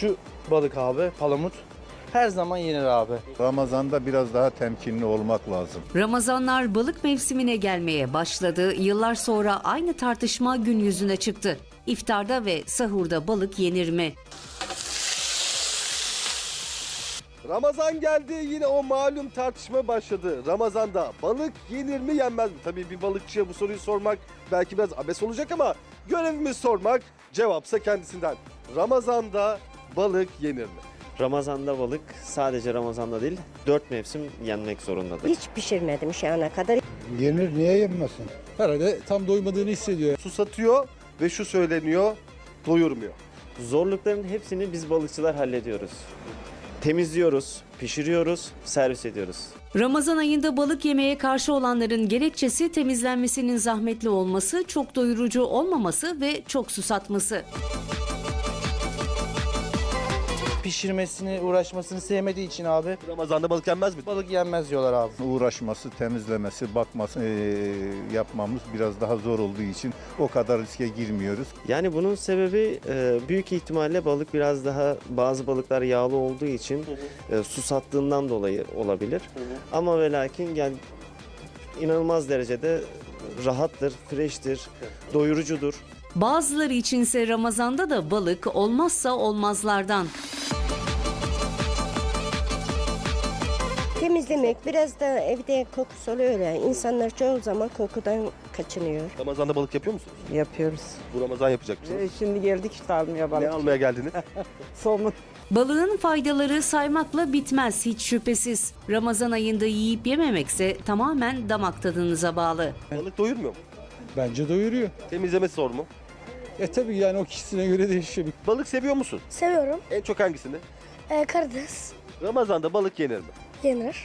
Şu balık abi, palamut. Her zaman yenir abi. Ramazan'da biraz daha temkinli olmak lazım. Ramazanlar balık mevsimine gelmeye başladı. Yıllar sonra aynı tartışma gün yüzüne çıktı. İftarda ve sahurda balık yenir mi? Ramazan geldi yine o malum tartışma başladı. Ramazan'da balık yenir mi yenmez mi? Tabii bir balıkçıya bu soruyu sormak belki biraz abes olacak ama görevimiz sormak cevapsa kendisinden. Ramazan'da balık yenir mi? Ramazan'da balık sadece Ramazan'da değil dört mevsim yenmek zorundadır. Hiç pişirmedim şu ana kadar. Yenir niye yenmesin? Herhalde tam doymadığını hissediyor. Susatıyor ve şu söyleniyor doyurmuyor. Zorlukların hepsini biz balıkçılar hallediyoruz. Temizliyoruz, pişiriyoruz, servis ediyoruz. Ramazan ayında balık yemeye karşı olanların gerekçesi temizlenmesinin zahmetli olması, çok doyurucu olmaması ve çok susatması. Pişirmesini, uğraşmasını sevmediği için abi Ramazan'da balık yenmez mi? balık yenmez diyorlar abi. Uğraşması, temizlemesi, bakması eee, yapmamız biraz daha zor olduğu için o kadar riske girmiyoruz. Yani bunun sebebi e, büyük ihtimalle balık biraz daha bazı balıklar yağlı olduğu için e, su sattığından dolayı olabilir. Ama ve lakin yani inanılmaz derecede rahattır, freshtir, doyurucudur. Bazıları içinse Ramazan'da da balık olmazsa olmazlardan. Temizlemek biraz da evde kokusu oluyor ya. İnsanlar çoğu zaman kokudan kaçınıyor. Ramazan'da balık yapıyor musunuz? Yapıyoruz. Bu Ramazan yapacak mısınız? E, Şimdi geldik işte almaya balık. Ne almaya geldiniz? Somun. Balığın faydaları saymakla bitmez hiç şüphesiz. Ramazan ayında yiyip yememekse tamamen damak tadınıza bağlı. balık doyurmuyor mu? Bence doyuruyor. Temizlemesi zor mu? E tabii yani o kişisine göre değişiyor. Balık seviyor musun? Seviyorum. En çok hangisini? Ee, karides Ramazan'da balık yenir mi? Yenir.